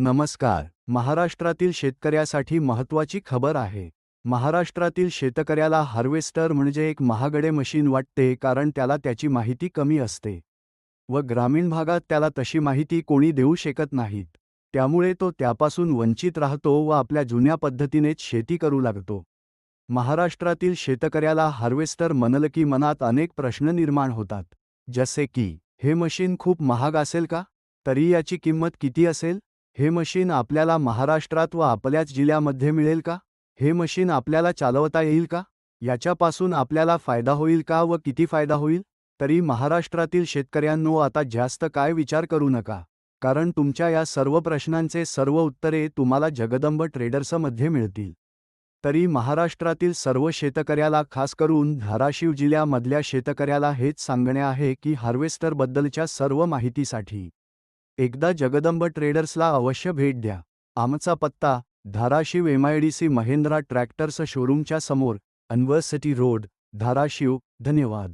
नमस्कार. महाराष्ट्रातील शेतकऱ्यासाठी महत्त्वाची खबर आहे. महाराष्ट्रातील शेतकऱ्याला हार्वेस्टर म्हणजे एक महागडे मशीन वाटते कारण त्याला त्याची माहिती कमी असते व ग्रामीण भागात त्याला तशी माहिती कोणी देऊ शकत नाहीत. त्यामुळे तो त्यापासून वंचित राहतो व आपल्या जुन्या पद्धतीनेच शेती करू लागतो. महाराष्ट्रातील शेतकऱ्याला हार्वेस्टर म्हणलं की मनात अनेक प्रश्न निर्माण होतात. जसे की हे मशीन खूप महाग असेल का? तरी याची किंमत किती असेल? हे मशीन आपल्याला महाराष्ट्रात व आपल्याच जिल्ह्यामध्ये मिळेल का? हे मशीन आपल्याला चालवता येईल का? याच्यापासून आपल्याला फायदा होईल का व किती फायदा होईल? तरी महाराष्ट्रातील शेतकऱ्यांनो आता जास्त काय विचार करू नका. कारण तुमच्या या सर्व प्रश्नांचे सर्व उत्तरे तुम्हाला जगदंब ट्रेडर्समध्ये मिळतील. तरी महाराष्ट्रातील सर्व शेतकऱ्याला खास करून धाराशिव जिल्ह्यामधल्या शेतकऱ्याला हेच सांगणे आहे की हार्वेस्टरबद्दलच्या सर्व माहितीसाठी एकदा जगदंब ट्रेडर्सला अवश्य भेट द्या. आमचा पत्ता धाराशिव एमआयडीसी महेंद्रा ट्रॅक्टर्स शोरूमच्या समोर अनवर्सिटी रोड धाराशिव धन्यवाद.